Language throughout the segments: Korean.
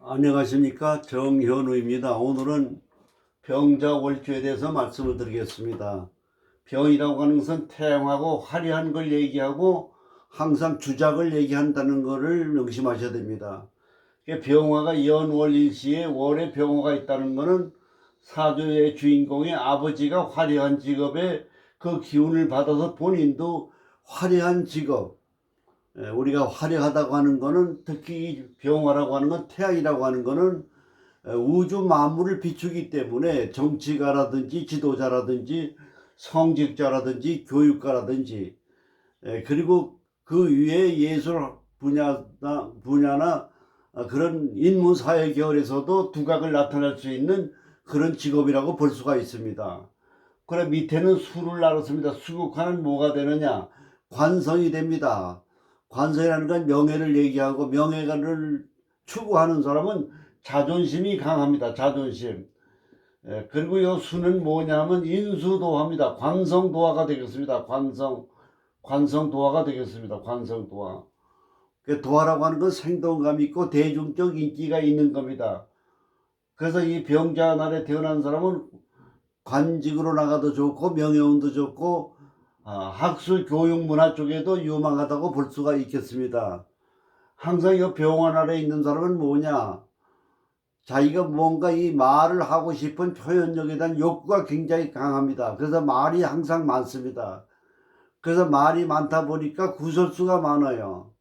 안녕하십니까 정현우입니다. 오늘은 병자월주에 대해서 말씀을 드리겠습니다. 병이라고 하는 것은 태양하고 화려한 걸 얘기하고 항상 주작을 얘기한다는 것을 명심하셔야 됩니다. 병화가 연월일시에 월에 병화가 있다는 것은 사주의 주인공의 아버지가 화려한 직업에 그 기운을 받아서 본인도 화려한 직업, 예, 우리가 화려하다고 하는 거는 특히 이 병화라고 하는 건 태양이라고 하는 에, 우주 만물을 비추기 때문에 정치가라든지 지도자라든지 성직자라든지 교육가라든지 에, 그리고 그 위에 예술 분야나 분야나 아, 그런 인문 사회 계열에서도 두각을 나타낼 수 있는 그런 직업이라고 볼 수가 있습니다. 그래 밑에는 수를 나눴습니다. 수국하는 뭐가 되느냐? 관성이 됩니다. 관성이라는 건 명예를 얘기하고 명예를 추구하는 사람은 자존심이 강합니다. 자존심. 예, 그리고 이 수는 뭐냐면 인수도화입니다. 관성도화가 되겠습니다. 관성, 관성도화가 되겠습니다. 관성도화. 그 도화라고 하는 건 생동감 있고 대중적 인기가 있는 겁니다. 그래서 이 병자 날에 태어난 사람은 관직으로 나가도 좋고 명예운도 좋고 아, 학술 교육 문화 쪽에도 유망하다고 볼 수가 있겠습니다. 항상 이 병원 아래 있는 사람은 뭐냐? 자기가 뭔가 이 말을 하고 싶은 표현력에 대한 욕구가 굉장히 강합니다. 그래서 말이 항상 많습니다. 그래서 말이 많다 보니까 구설수가 많아요.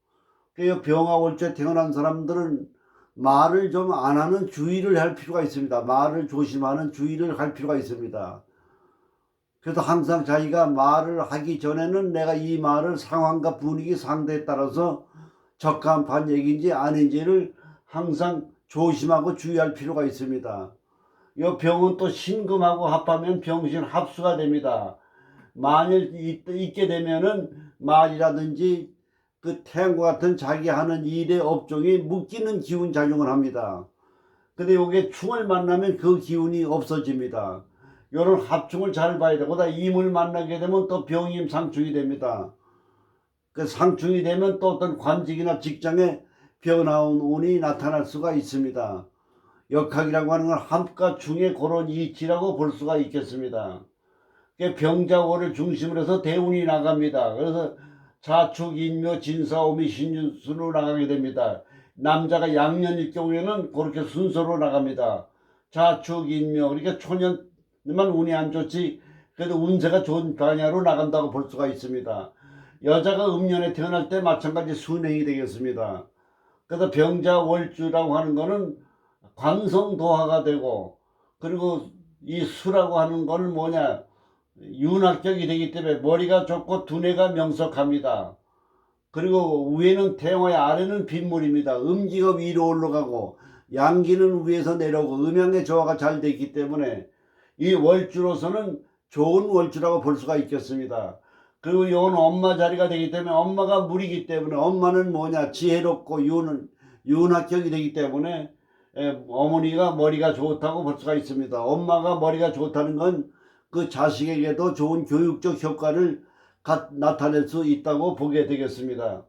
그 병화월주에 태어난 사람들은 말을 좀 안 하는 주의를 할 필요가 있습니다. 말을 조심하는 주의를 할 필요가 있습니다. 그래서 항상 자기가 말을 하기 전에는 내가 이 말을 상황과 분위기 상대에 따라서 적합한 얘기인지 아닌지를 항상 조심하고 주의할 필요가 있습니다. 이 병은 또 신금하고 합하면 병신 합수가 됩니다. 만일 있- 있게 되면은 말이라든지 그 태양과 같은 자기 하는 일의 업종이 묶이는 기운 작용을 합니다. 근데 요게 충을 만나면 그 기운이 없어집니다. 요런 합충을 잘 봐야 되고, 다 임을 만나게 되면 또 병임 상충이 됩니다. 그 상충이 되면 또 어떤 관직이나 직장에 변화운 운이 나타날 수가 있습니다. 역학이라고 하는 건 함과 중의 그런 이치라고 볼 수가 있겠습니다. 그 병자월을 중심으로 해서 대운이 나갑니다. 그래서 자축, 인묘, 진사 오미, 신유순으로 나가게 됩니다. 남자가 양년일 경우에는 그렇게 순서로 나갑니다. 자축, 인묘, 그러니까 초년 만 운이 안 좋지, 그래도 운세가 좋은 방향으로 나간다고 볼 수가 있습니다. 여자가 음년에 태어날 때 마찬가지 순행이 되겠습니다. 그래서 병자 월주라고 하는 거는 관성도화가 되고, 그리고 이 수라고 하는 거는 뭐냐, 윤학격이 되기 때문에 머리가 좋고 두뇌가 명석합니다. 그리고 위에는 태양의 아래는 빗물입니다. 음기가 위로 올라가고 양기는 위에서 내려오고 음양의 조화가 잘 되기 때문에 이 월주로서는 좋은 월주라고 볼 수가 있겠습니다. 그리고 이건 엄마 자리가 되기 때문에 엄마가 물이기 때문에 엄마는 뭐냐 지혜롭고 윤은 윤학격이 되기 때문에 에, 어머니가 머리가 좋다고 볼 수가 있습니다. 엄마가 머리가 좋다는 건 그 자식에게도 좋은 교육적 효과를 가- 나타낼 수 있다고 보게 되겠습니다.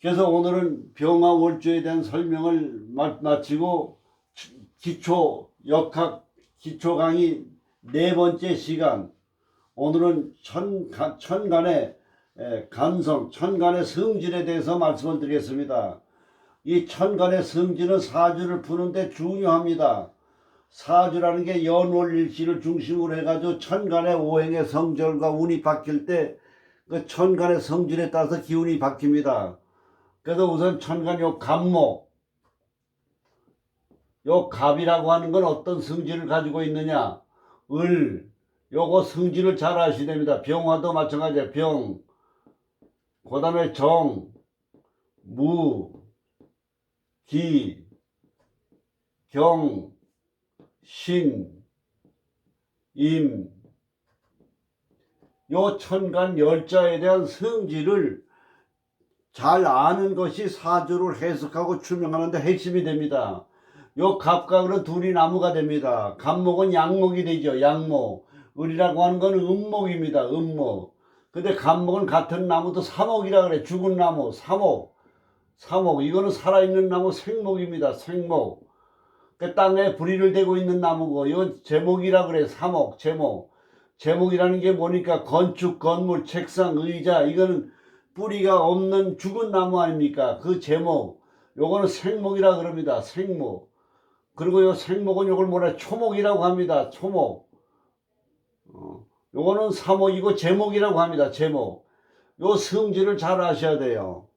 그래서 오늘은 병화 월주에 대한 설명을 마- 마치고 기- 기초 역학 기초 강의 네 번째 시간 오늘은 천, 가- 천간의 에, 간성, 천간의 성질에 대해서 말씀을 드리겠습니다. 이 천간의 성질은 사주를 푸는데 중요합니다. 사주라는 게 연월일시를 중심으로 해가지고 천간의 오행의 성절과 운이 바뀔 때 그 천간의 성질에 따라서 기운이 바뀝니다. 그래서 우선 천간 요 갑목 요 갑이라고 하는 건 어떤 성질을 가지고 있느냐 을 요거 성질을 잘 아셔야 됩니다. 병화도 마찬가지예요. 병. 그 다음에 정, 무, 기, 경, 신, 임, 요 천간 열자에 대한 성질을 잘 아는 것이 사주를 해석하고 추명하는 데 핵심이 됩니다. 요 갑각으로 둘이 나무가 됩니다. 갑목은 양목이 되죠. 양목. 을이라고 하는 건 음목입니다. 음목. 근데 갑목은 같은 나무도 사목이라 그래. 죽은 나무, 사목. 사목 이거는 살아있는 나무 생목입니다. 생목. 그 땅에 뿌리를 대고 있는 나무고 이건 제목이라 그래. 사목, 제목. 제목이라는 게 뭐니까 건축, 건물, 책상, 의자 이거는 뿌리가 없는 죽은 나무 아닙니까? 그 제목. 요거는 생목이라 그럽니다. 생목. 그리고 요 생목은 요걸 뭐라 초목이라고 합니다. 초목. 어, 요거는 사목이고 제목이라고 합니다. 제목. 요 성질을 잘 아셔야 돼요.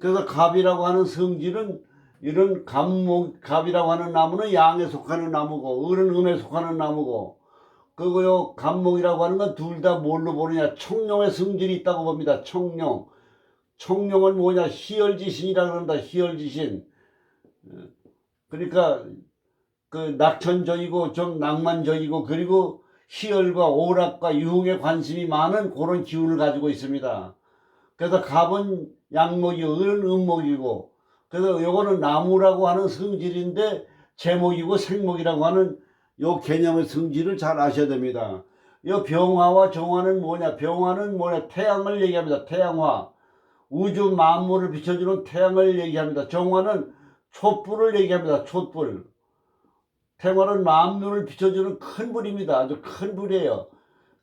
그래서 갑이라고 하는 성질은 이런 갑목, 갑이라고 하는 나무는 양에 속하는 나무고, 을은 음에 속하는 나무고, 그리고 요 갑목이라고 하는 건 둘 다 뭘로 보느냐? 청룡의 성질이 있다고 봅니다. 청룡. 청룡은 뭐냐? 희열지신이라 그런다. 희열지신. 그러니까 그 낙천적이고 좀 낭만적이고 그리고 희열과 오락과 유흥에 관심이 많은 그런 기운을 가지고 있습니다. 그래서 갑은 양목이고 을은 음목이고 그래서 요거는 나무라고 하는 성질인데 제목이고 생목이라고 하는 요 개념의 성질을 잘 아셔야 됩니다. 요 병화와 정화는 뭐냐? 병화는 뭐냐? 태양을 얘기합니다. 태양화. 우주 만물을 비춰주는 태양을 얘기합니다. 정화는 촛불을 얘기합니다. 촛불. 태양은 만물을 비춰주는 큰 불입니다. 아주 큰 불이에요.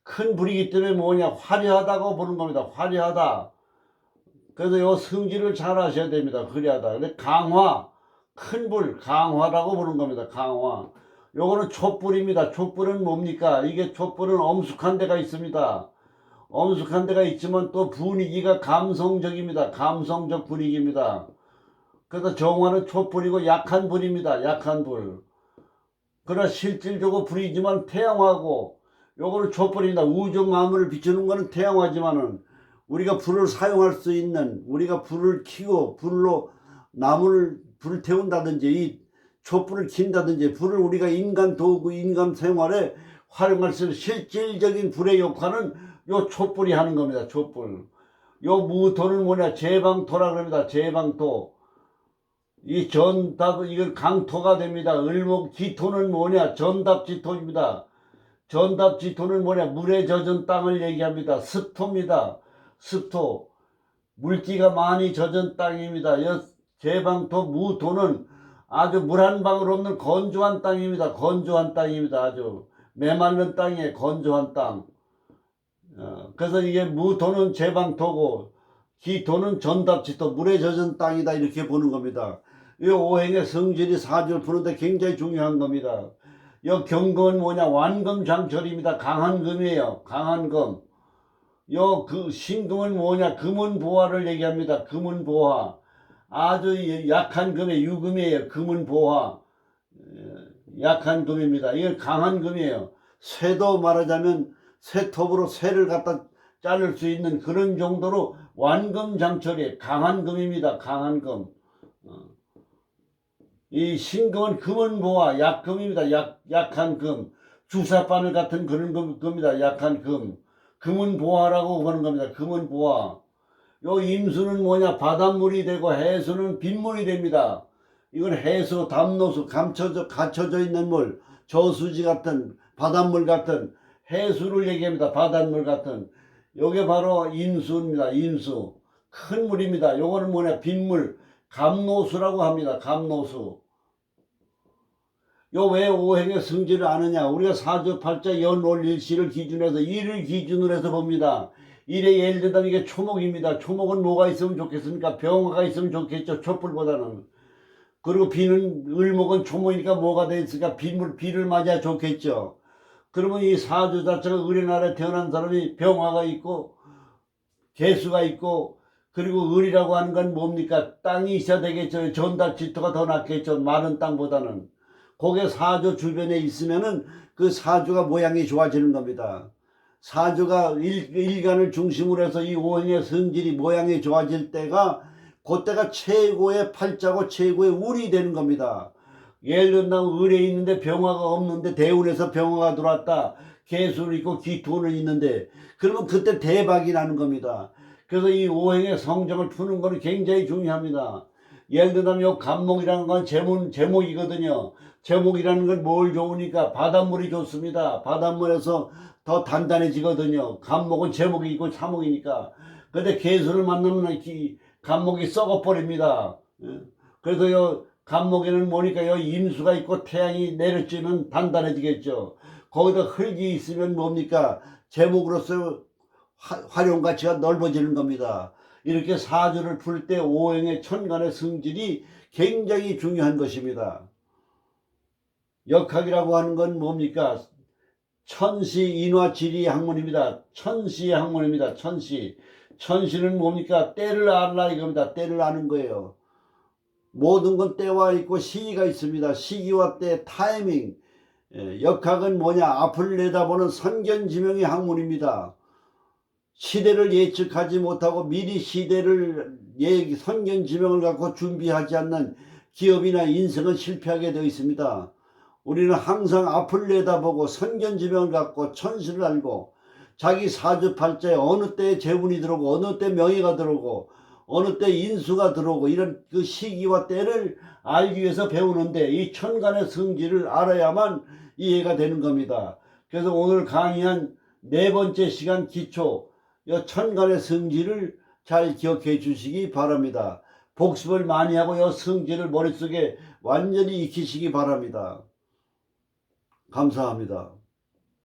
큰 불이기 때문에 뭐냐? 화려하다고 보는 겁니다. 화려하다. 그래서 요 성질을 잘 아셔야 됩니다. 그래야다. 근데 강화, 큰 불, 강화라고 보는 겁니다. 강화. 요거는 촛불입니다. 촛불은 뭡니까? 이게 촛불은 엄숙한 데가 있습니다. 엄숙한 데가 있지만 또 분위기가 감성적입니다. 감성적 분위기입니다. 그래서 정화는 촛불이고 약한 불입니다. 약한 불. 그러나 실질적으로 불이지만 태양화고 촛불입니다. 우주 만물을 비추는 거는 태양화지만은 우리가 불을 사용할 수 있는 우리가 불을 켜고 불로 나무를 불을 태운다든지 이 촛불을 킨다든지 불을 우리가 인간 도구 인간 생활에 활용할 수 있는 실질적인 불의 역할은 요 촛불이 하는 겁니다. 촛불. 요 무토는 뭐냐 제방토라 그럽니다. 제방토. 이 전답 이건 강토가 됩니다. 을목 기토는 뭐냐 전답 지토입니다. 전답 지토는 뭐냐 물에 젖은 땅을 얘기합니다. 습토입니다. 습토 물기가 많이 젖은 땅입니다. 여 제방토 무토는 아주 물 한 방울 없는 건조한 땅입니다. 건조한 땅입니다. 아주 메마른 땅에 건조한 땅. 어, 그래서 이게 무토는 제방토고 기토는 전답지토 물에 젖은 땅이다 이렇게 보는 겁니다. 이 오행의 성질이 사주를 푸는데 굉장히 중요한 겁니다. 이 경금은 뭐냐 완금장철입니다. 강한 금이에요. 강한 금. 요그 신금은 뭐냐 금은 보화를 얘기합니다. 금은 보화. 아주 약한 금의 유금이에요. 금은 보화. 예, 약한 금입니다. 이건 강한 금이에요. 쇠도 말하자면 쇠톱으로 쇠를 갖다 자를 수 있는 그런 정도로 완금장철이 강한 금입니다. 강한 금. 어. 이 신금은 금은 보화, 약금입니다. 약, 약한 금. 주사바늘 같은 그런 금, 금이다. 약한 금. 금은 보화라고 보는 겁니다. 금은 보화. 요 임수는 뭐냐? 바닷물이 되고 해수는 빗물이 됩니다. 이건 해수, 담노수, 감춰져, 갇혀져 있는 물, 저수지 같은, 바닷물 같은, 해수를 얘기합니다. 바닷물 같은. 요게 바로 인수입니다. 인수. 큰 물입니다. 요거는 뭐냐? 빗물. 감노수라고 합니다. 감노수. 요 왜 오행의 성질을 아느냐? 우리가 사주 팔자 연월 일시를 기준해서 일을 기준으로 해서 봅니다. 일에 예를 들면 이게 초목입니다. 초목은 뭐가 있으면 좋겠습니까? 병화가 있으면 좋겠죠. 촛불보다는. 그리고 비는 을목은 초목이니까 뭐가 돼 있으니까 비물 비를 맞아야 좋겠죠. 그러면 이 사주 자체가 날에 태어난 사람이 병화가 있고 개수가 있고 그리고 을이라고 하는 건 뭡니까? 땅이 있어야 되겠죠. 전달 지토가 더 낫겠죠. 많은 땅보다는. 거기에 사주 주변에 있으면은 그 사주가 모양이 좋아지는 겁니다. 사주가 일, 일간을 중심으로 해서 이 오행의 성질이 모양이 좋아질 때가 그때가 최고의 팔자고 최고의 운이 되는 겁니다. 예를 들면 을에 있는데 병화가 없는데 대운에서 병화가 들어왔다. 개수를 있고 기토는 있는데 그러면 그때 대박이 나는 겁니다. 그래서 이 오행의 성정을 푸는 거는 굉장히 중요합니다. 예를 들면 요 감목이라는 건 제목, 제목이거든요. 제목이라는 건 뭘 좋으니까 바닷물이 좋습니다. 바닷물에서 더 단단해지거든요. 감목은 제목이 있고 참목이니까. 근데 개수를 만나면 이 감목이 썩어버립니다. 예. 그래서 요 감목에는 뭐니까 요 임수가 있고 태양이 내려지면 단단해지겠죠. 거기다 흙이 있으면 뭡니까? 제목으로서 화- 활용 가치가 넓어지는 겁니다. 이렇게 사주를 풀 때 오행의 천간의 성질이 굉장히 중요한 것입니다. 역학이라고 하는 건 뭡니까? 천시 인화지리 학문입니다. 천시의 학문입니다. 천시. 천시는 뭡니까? 때를 알라 이겁니다. 때를 아는 거예요. 모든 건 때와 있고 시기가 있습니다. 시기와 때, 타이밍. 예, 역학은 뭐냐? 앞을 내다보는 선견지명의 학문입니다. 시대를 예측하지 못하고 미리 시대를 예, 선견 지명을 갖고 준비하지 않는 기업이나 인생은 실패하게 되어 있습니다. 우리는 항상 앞을 내다보고 선견 지명을 갖고 천시를 알고 자기 사주팔자에 어느 때에 재운이 들어오고 어느 때 명예가 들어오고 어느 때 인수가 들어오고 이런 그 시기와 때를 알기 위해서 배우는데 이 천간의 성질을 알아야만 이해가 되는 겁니다. 그래서 오늘 강의한 네 번째 시간 기초 이 천간의 성질을 잘 기억해 주시기 바랍니다. 복습을 많이 하고 이 성질을 머릿속에 완전히 익히시기 바랍니다. 감사합니다.